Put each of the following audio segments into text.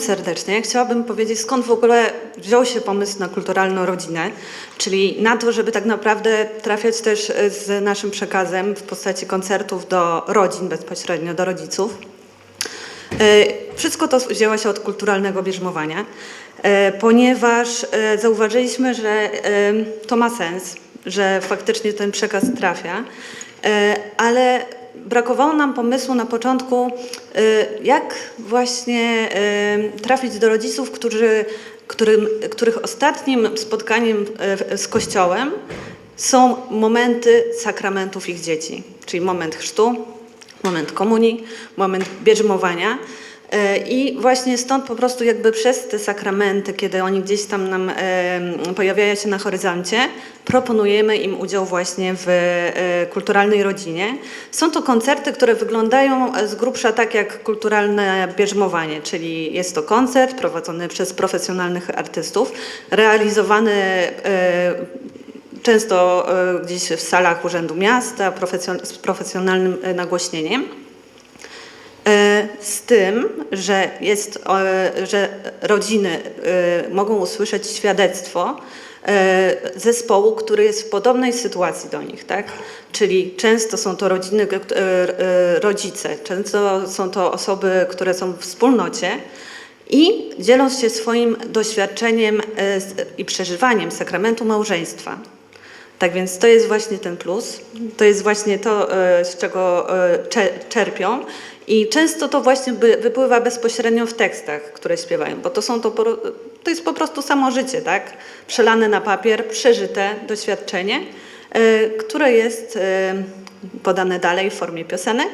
Serdecznie. Chciałabym powiedzieć, skąd w ogóle wziął się pomysł na kulturalną rodzinę, czyli na to, żeby tak naprawdę trafiać też e, z naszym przekazem w postaci koncertów do rodzin, bezpośrednio do rodziców. E, Wszystko to wzięło się od kulturalnego bierzmowania, e, ponieważ zauważyliśmy, że to ma sens, że faktycznie ten przekaz trafia, ale brakowało nam pomysłu na początku, e, jak właśnie e, trafić do rodziców, którzy, którym, których ostatnim spotkaniem e, z Kościołem są momenty sakramentów ich dzieci, czyli moment chrztu, moment komunii, moment bierzmowania. E, I właśnie stąd po prostu jakby przez te sakramenty, kiedy oni gdzieś tam nam e, pojawiają się na horyzoncie, proponujemy im udział właśnie w e, kulturalnej rodzinie. Są to koncerty, które wyglądają z grubsza tak jak kulturalne bierzmowanie, czyli jest to koncert prowadzony przez profesjonalnych artystów, realizowany często gdzieś w salach Urzędu Miasta z profesjonalnym nagłośnieniem. Z tym, że, jest, e, że rodziny e, mogą usłyszeć świadectwo e, zespołu, który jest w podobnej sytuacji do nich, tak? Czyli często są to rodziny, rodzice, często są to osoby, które są w wspólnocie i dzielą się swoim doświadczeniem i przeżywaniem sakramentu małżeństwa. Tak więc to jest właśnie ten plus, to jest właśnie to, e, z czego e, cze- czerpią i często to właśnie wypływa bezpośrednio w tekstach, które śpiewają, bo to są to, to jest po prostu samo życie, tak? Przelane na papier, przeżyte doświadczenie, e, które jest podane dalej w formie piosenek,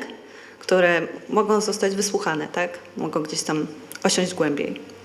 które mogą zostać wysłuchane, tak? Mogą gdzieś tam osiąść głębiej.